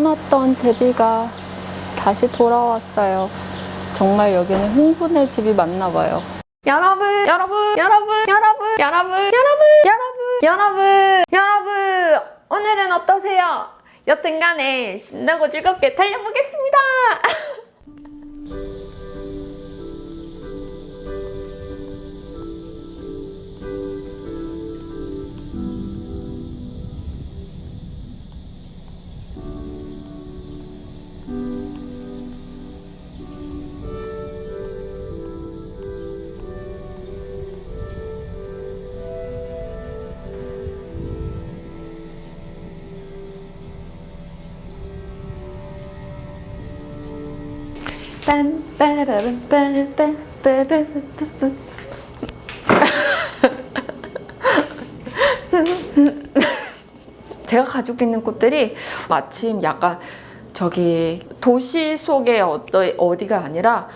떠났던 제비가 다시 돌아왔어요. 정말 여기는 흥분의 집이 맞나 봐요. 여러분, 여러분, 여러분, 여러분, 여러분, 여러분, 여러분, 여러분, 여러분, 오늘은 어떠세요? 여튼간에 신나고 즐겁게 달려보겠습니다. 제가 가지고 있는 꽃들이 마침 약간 저기 도시 속의 어떠, 어디가 아니라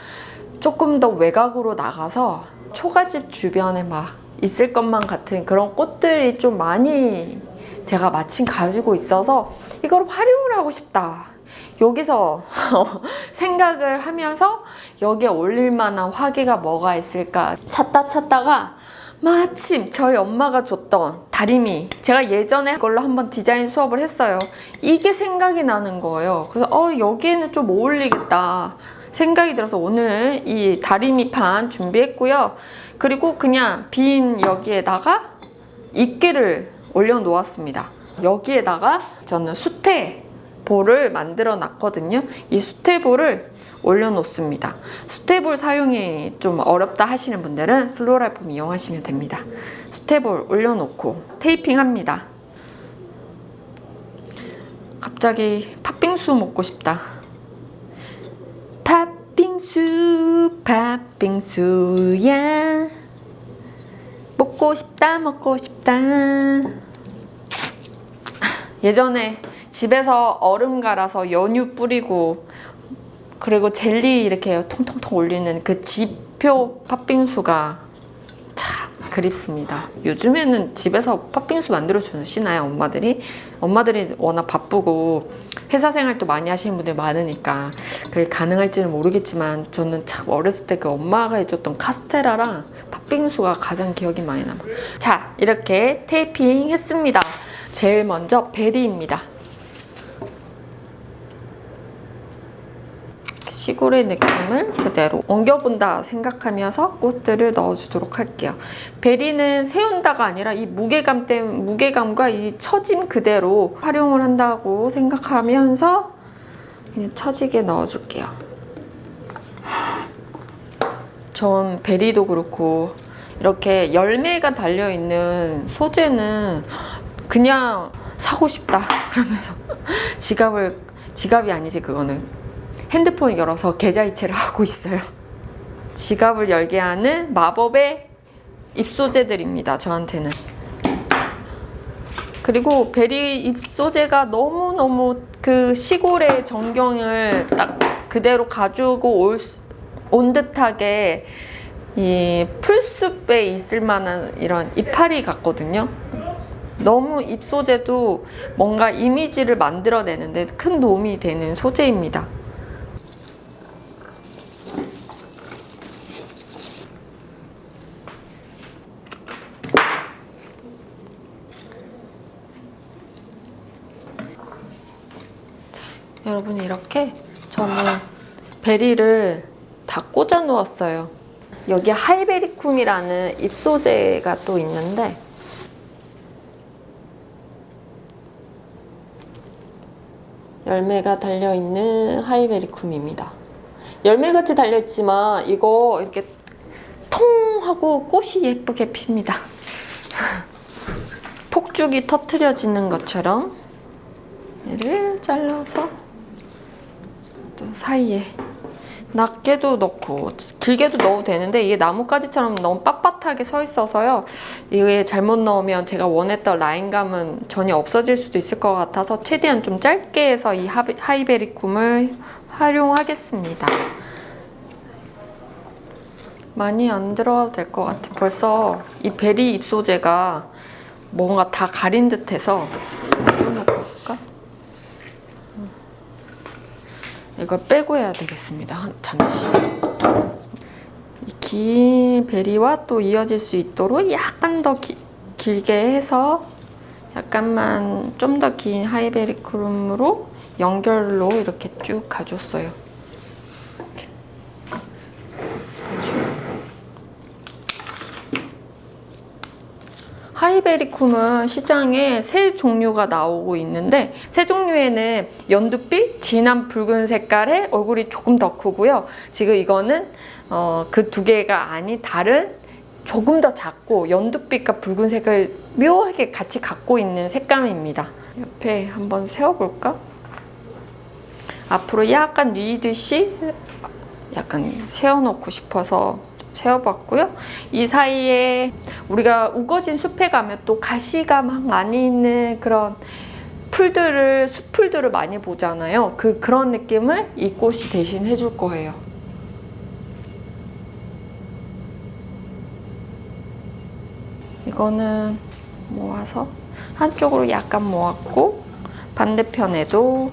조금 더 외곽으로 나가서 초가집 주변에 막 있을 것만 같은 그런 꽃들이 좀 많이 제가 마침 가지고 있어서 이걸 활용을 하고 싶다. 여기서 생각을 하면서 여기에 올릴 만한 화기가 뭐가 있을까? 찾다 찾다가 마침 저희 엄마가 줬던 다리미. 제가 예전에 그걸로 한번 디자인 수업을 했어요. 이게 생각이 나는 거예요. 그래서 어 여기에는 좀 어울리겠다 생각이 들어서 오늘 이 다리미판 준비했고요. 그리고 그냥 빈 여기에다가 이끼를 올려 놓았습니다. 여기에다가 저는 수태 볼을 만들어 놨거든요 이 수태볼을 올려놓습니다. 수테볼 사용이 좀 어렵다 하시는 분들은 플로랄폼 이용하시면 됩니다. 수테볼 올려놓고 테이핑 합니다. 갑자기 팥빙수 먹고 싶다. 팥빙수, 팥빙수야. 먹고 싶다, 먹고 싶다. 예전에 집에서 얼음 갈아서 연유 뿌리고 그리고 젤리 이렇게 통통통 올리는 그 지표 팥빙수가 참 그립습니다. 요즘에는 집에서 팥빙수 만들어 주시나요, 엄마들이? 엄마들이 워낙 바쁘고 회사 생활도 많이 하시는 분들이 많으니까 그게 가능할지는 모르겠지만 저는 참 어렸을 때 그 엄마가 해줬던 카스테라랑 팥빙수가 가장 기억이 많이 남아요. 자, 이렇게 테이핑 했습니다. 제일 먼저 베리입니다. 시골의 느낌을 그대로 옮겨본다 생각하면서 꽃들을 넣어주도록 할게요. 베리는 세운다가 아니라 이 무게감 때문에 무게감과 이 처짐 그대로 활용을 한다고 생각하면서 그냥 처지게 넣어줄게요. 전 베리도 그렇고 이렇게 열매가 달려 있는 소재는 그냥 사고 싶다 그러면서 지갑을 지갑이 아니지 그거는 핸드폰 열어서 계좌이체를 하고 있어요. 지갑을 열게 하는 마법의 입소재들입니다. 저한테는. 그리고 베리 입소재가 너무너무 그 시골의 전경을 딱 그대로 가지고 올, 수- 온 듯하게 이 풀숲에 있을 만한 이런 이파리 같거든요. 너무 입 소재도 뭔가 이미지를 만들어내는데 큰 도움이 되는 소재입니다. 여러분 이렇게 저는 베리를 다 꽂아 놓았어요. 여기 하이베리쿰이라는 잎소재가 또 있는데 열매가 달려 있는 하이베리쿰입니다. 열매같이 달려 있지만 이거 이렇게 통 하고 꽃이 예쁘게 핍니다. 폭죽이 터트려지는 것처럼 얘를 잘라서 또 사이에. 낮게도 넣고 길게도 넣어도 되는데 이게 나뭇가지처럼 너무 빳빳하게 서 있어서요. 이게 잘못 넣으면 제가 원했던 라인감은 전혀 없어질 수도 있을 것 같아서 최대한 좀 짧게 해서 이 하이베리쿰을 활용하겠습니다. 많이 안 들어가도 될 것 같아. 벌써 이 베리 잎소재가 뭔가 다 가린 듯해서 좀 넣어볼까? 이걸 빼고 해야 되겠습니다. 한- 잠시. 이긴 베리와 또 이어질 수 있도록 약간 더 기- 길게 해서 약간만 좀 더 긴 하이베리 크림으로 연결로 이렇게 쭉 가줬어요. 하이베리쿰은 시장에 세 종류가 나오고 있는데 세 종류에는 연두빛, 진한 붉은 색깔의 얼굴이 조금 더 크고요. 지금 이거는 어, 그 두 개가 아닌 다른 조금 더 작고 연두빛과 붉은 색을 묘하게 같이 갖고 있는 색감입니다. 옆에 한번 세워볼까? 앞으로 약간 뉘듯이 약간 세워놓고 싶어서 세워봤고요. 이 사이에 우리가 우거진 숲에 가면 또 가시가 막 많이 있는 그런 풀들을 숲풀들을 많이 보잖아요. 그 그런 느낌을 이 꽃이 대신 해줄 거예요. 이거는 모아서 한쪽으로 약간 모았고 반대편에도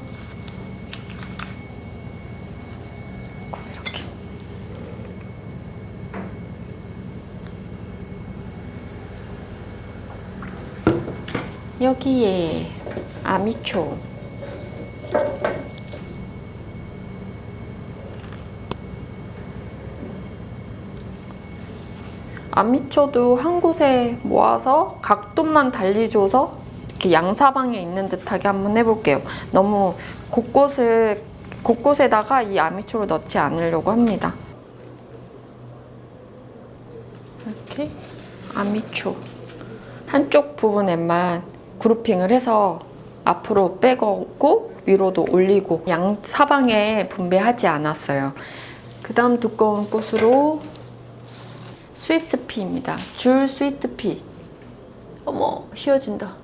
여기에 아미초 아미초도 한 곳에 모아서 각도만 달리 줘서 이렇게 양사방에 있는 듯하게 한번 해볼게요. 너무 곳곳을 곳곳에다가 이 아미초를 넣지 않으려고 합니다. 이렇게 아미초 한쪽 부분에만 그룹핑을 해서 앞으로 빼고 위로도 올리고 양 사방에 분배하지 않았어요. 그 다음 두꺼운 꽃으로 스위트피입니다. 줄 스위트피. 어머, 휘어진다.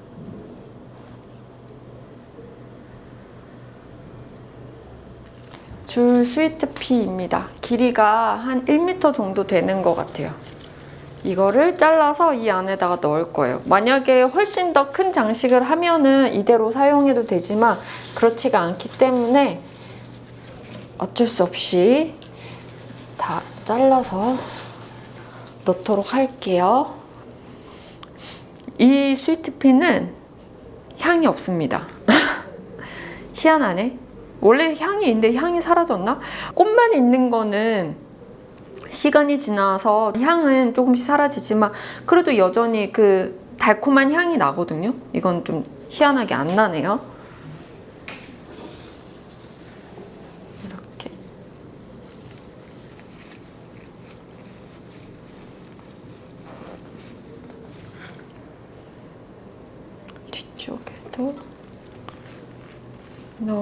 줄 스위트피입니다. 길이가 한 1m 정도 되는 것 같아요. 이거를 잘라서 이 안에다가 넣을 거예요. 만약에 훨씬 더 큰 장식을 하면은 이대로 사용해도 되지만 그렇지가 않기 때문에 어쩔 수 없이 다 잘라서 넣도록 할게요. 이 스위트피는 향이 없습니다. 희한하네. 원래 향이 있는데 향이 사라졌나? 꽃만 있는 거는 시간이 지나서 향은 조금씩 사라지지만 그래도 여전히 그 달콤한 향이 나거든요. 이건 좀 희한하게 안 나네요. 이렇게. 뒤쪽에도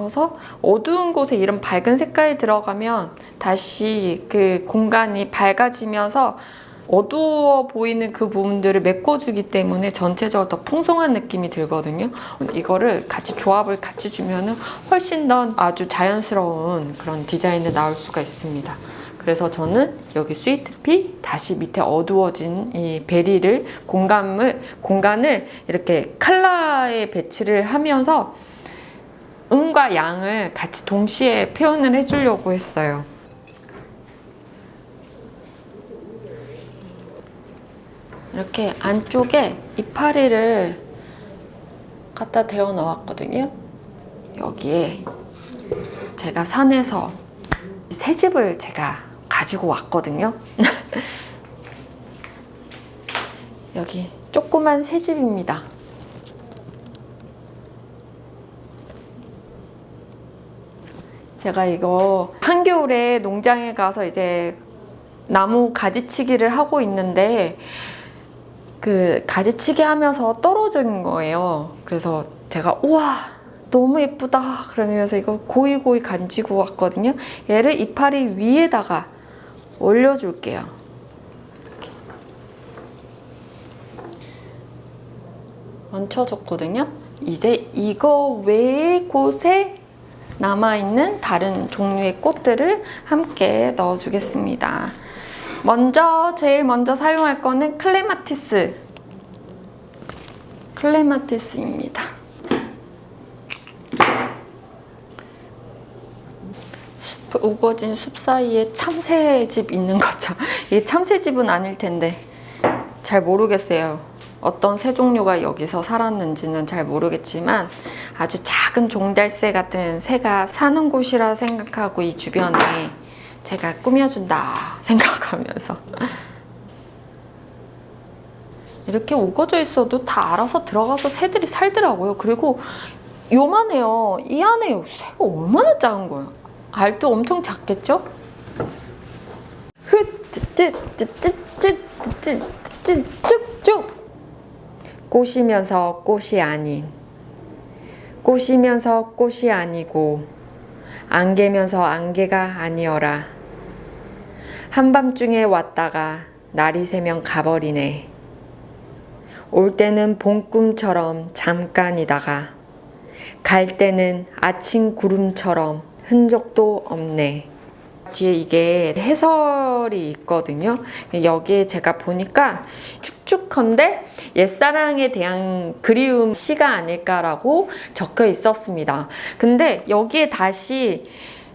넣어서 어두운 곳에 이런 밝은 색깔이 들어가면 다시 그 공간이 밝아지면서 어두워 보이는 그 부분들을 메꿔주기 때문에 전체적으로 더 풍성한 느낌이 들거든요. 이거를 같이 조합을 같이 주면은 훨씬 더 아주 자연스러운 그런 디자인이 나올 수가 있습니다. 그래서 저는 여기 스위트피 다시 밑에 어두워진 이 베리를 공간을 공간을 이렇게 컬러에 배치를 하면서 음과 양을 같이 동시에 표현을 해주려고 했어요. 이렇게 안쪽에 이파리를 갖다 대어 넣었거든요. 여기에 제가 산에서 새 집을 제가 가지고 왔거든요. 여기 조그만 새 집입니다. 제가 이거 한겨울에 농장에 가서 이제 나무 가지치기를 하고 있는데 그 가지치기 하면서 떨어진 거예요. 그래서 제가 우와 너무 예쁘다 그러면서 이거 고이고이 간지고 왔거든요. 얘를 이파리 위에다가 올려줄게요. 이렇게. 얹혀줬거든요. 이제 이거 외의 곳에 남아있는 다른 종류의 꽃들을 함께 넣어주겠습니다. 먼저 제일 먼저 사용할 거는 클레마티스 클레마티스입니다. 우거진 숲 사이에 참새집 있는 거죠. 이 참새집은 아닐 텐데 잘 모르겠어요. 어떤 새 종류가 여기서 살았는지는 잘 모르겠지만 아주 작은 종달새 같은 새가 사는 곳이라 생각하고 이 주변에 제가 꾸며준다 생각하면서 이렇게 우거져 있어도 다 알아서 들어가서 새들이 살더라고요. 그리고 요만해요. 이 안에 새가 얼마나 작은 거예요. 알도 엄청 작겠죠? 흑쭉쭉 꽃이면서 꽃이 아닌 꽃이면서 꽃이 아니고 안개면서 안개가 아니어라 한밤중에 왔다가 날이 새면 가버리네 올 때는 봄꿈처럼 잠깐이다가 갈 때는 아침 구름처럼 흔적도 없네. 뒤에 이게 해설이 있거든요. 여기에 제가 보니까 축축한데 옛사랑에 대한 그리움 시가 아닐까라고 적혀 있었습니다. 근데 여기에 다시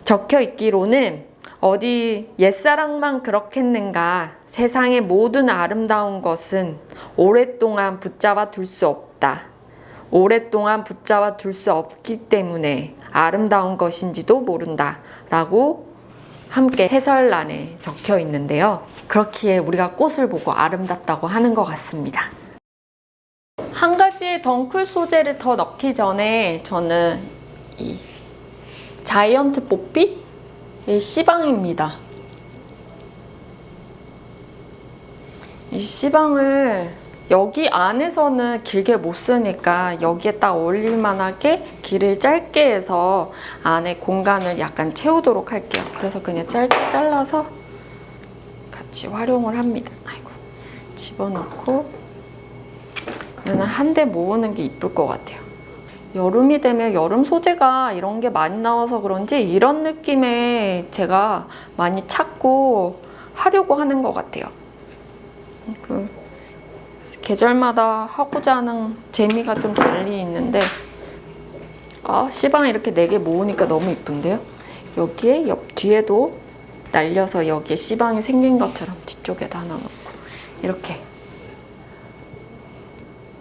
적혀 있기로는 어디 옛사랑만 그렇겠는가 세상의 모든 아름다운 것은 오랫동안 붙잡아 둘 수 없다. 오랫동안 붙잡아 둘 수 없기 때문에 아름다운 것인지도 모른다. 라고 함께 해설란에 적혀 있는데요. 그렇기에 우리가 꽃을 보고 아름답다고 하는 것 같습니다. 한 가지의 덩쿨 소재를 더 넣기 전에 저는 이 자이언트 뽀삐 이 씨방입니다. 이 씨방을 여기 안에서는 길게 못 쓰니까 여기에 딱 어울릴 만하게 길을 짧게 해서 안에 공간을 약간 채우도록 할게요. 그래서 그냥 짧게 잘라서 같이 활용을 합니다. 아이고 집어넣고 이거는 한 대 모으는 게 이쁠 것 같아요. 여름이 되면 여름 소재가 이런 게 많이 나와서 그런지 이런 느낌에 제가 많이 찾고 하려고 하는 것 같아요. 그 계절마다 하고자 하는 재미가 좀 달리 있는데 아 씨방 이렇게 네 개 모으니까 너무 이쁜데요? 여기에 옆 뒤에도 날려서 여기에 씨방이 생긴 것처럼 뒤쪽에다 하나 넣고 이렇게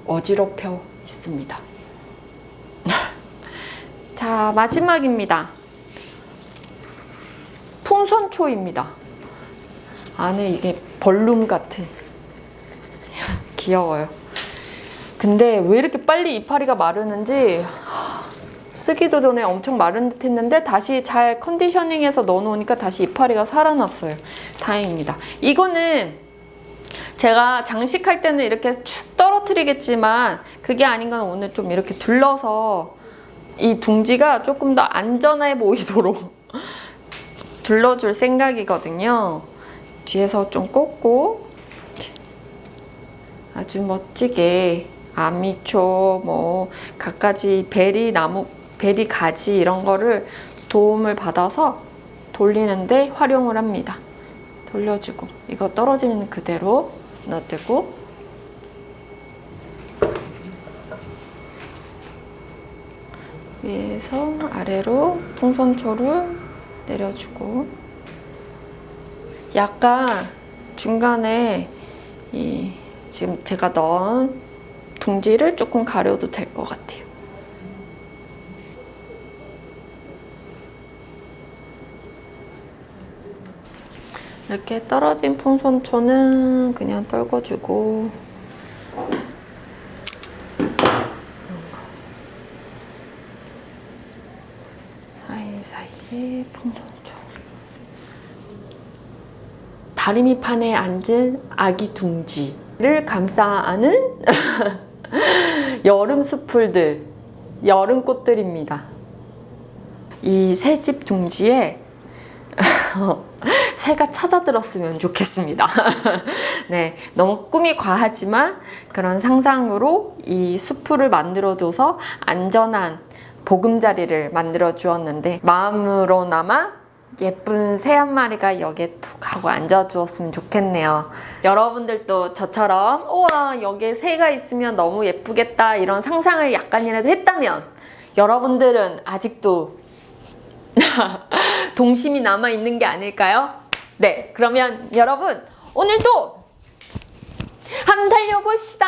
어지럽혀 있습니다. 자 마지막입니다. 풍선초입니다. 안에 이게 벌룸 같은 귀여워요. 근데 왜 이렇게 빨리 이파리가 마르는지 쓰기도 전에 엄청 마른 듯 했는데 다시 잘 컨디셔닝해서 넣어놓으니까 다시 이파리가 살아났어요. 다행입니다. 이거는 제가 장식할 때는 이렇게 축 떨어뜨리겠지만 그게 아닌 건 오늘 좀 이렇게 둘러서 이 둥지가 조금 더 안전해 보이도록 둘러줄 생각이거든요. 뒤에서 좀 꽂고 아주 멋지게 아미초 뭐 갖가지 베리 나무 베리 가지 이런 거를 도움을 받아서 돌리는데 활용을 합니다. 돌려주고 이거 떨어지는 그대로 놔두고 위에서 아래로 풍선초를 내려주고 약간 중간에 이 지금 제가 넣은 둥지를 조금 가려도 될 것 같아요. 이렇게 떨어진 풍선초는 그냥 떨궈주고 사이사이에 풍선초. 다리미판에 앉은 아기 둥지 를 감싸 안은 여름 수풀들, 여름 꽃들입니다. 이 새 집 둥지에 새가 찾아들었으면 좋겠습니다. 네, 너무 꿈이 과하지만 그런 상상으로 이 수풀을 만들어줘서 안전한 보금자리를 만들어 주었는데 마음으로나마 예쁜 새 한 마리가 여기에 툭 하고 앉아 주었으면 좋겠네요. 여러분들도 저처럼 우와 여기에 새가 있으면 너무 예쁘겠다 이런 상상을 약간이라도 했다면 여러분들은 아직도 동심이 남아 있는 게 아닐까요? 네, 그러면 여러분 오늘도 한번 달려봅시다.